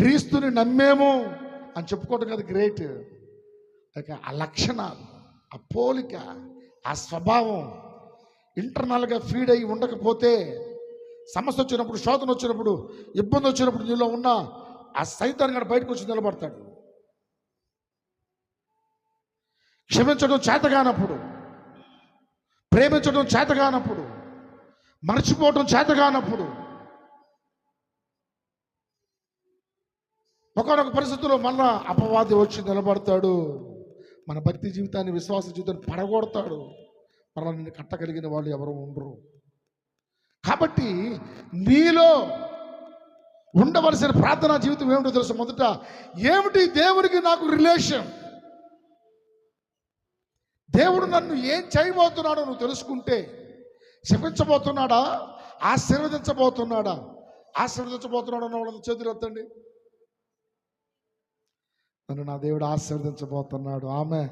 క్రీస్తుని నమ్మేము అని చెప్పుకోవటం కదా గ్రేట్. ఆ లక్షణాలు ఆ పోలిక ఆ స్వభావం ఇంటర్నల్గా ఫీడ్ అయ్యి ఉండకపోతే సమస్య వచ్చినప్పుడు శోధన వచ్చినప్పుడు ఇబ్బంది వచ్చినప్పుడు నీలో ఉన్న ఆ సైతాన్ని కూడా బయటకు వచ్చి నిలబడతాడు. క్షమించడం చేతగానప్పుడు ప్రేమించడం చేతగానప్పుడు మర్చిపోవడం చేతగానప్పుడు ఒకనొక పరిస్థితుల్లో మళ్ళా అపవాది వచ్చి నిలబడతాడు. మన భక్తి జీవితాన్ని విశ్వాస జీవితాన్ని పడగొడతాడు. మళ్ళా నిన్ను కట్టగలిగిన వాళ్ళు ఎవరు ఉండరు. కాబట్టి నీలో ఉండవలసిన ప్రార్థనా జీవితం ఏమిటో తెలుసు? మొదట ఏమిటి దేవునికి నాకు రిలేషన్? దేవుడు నన్ను ఏం చేయబోతున్నాడో నువ్వు తెలుసుకుంటే శపించబోతున్నాడా? ఆశీర్వదించబోతున్నాడా? ఆశీర్వదించబోతున్నాడు అన్న వాళ్ళని చేతులు ఎత్తండి. నన్ను నా దేవుడు ఆశీర్వదించబోతున్నాడు. ఆమె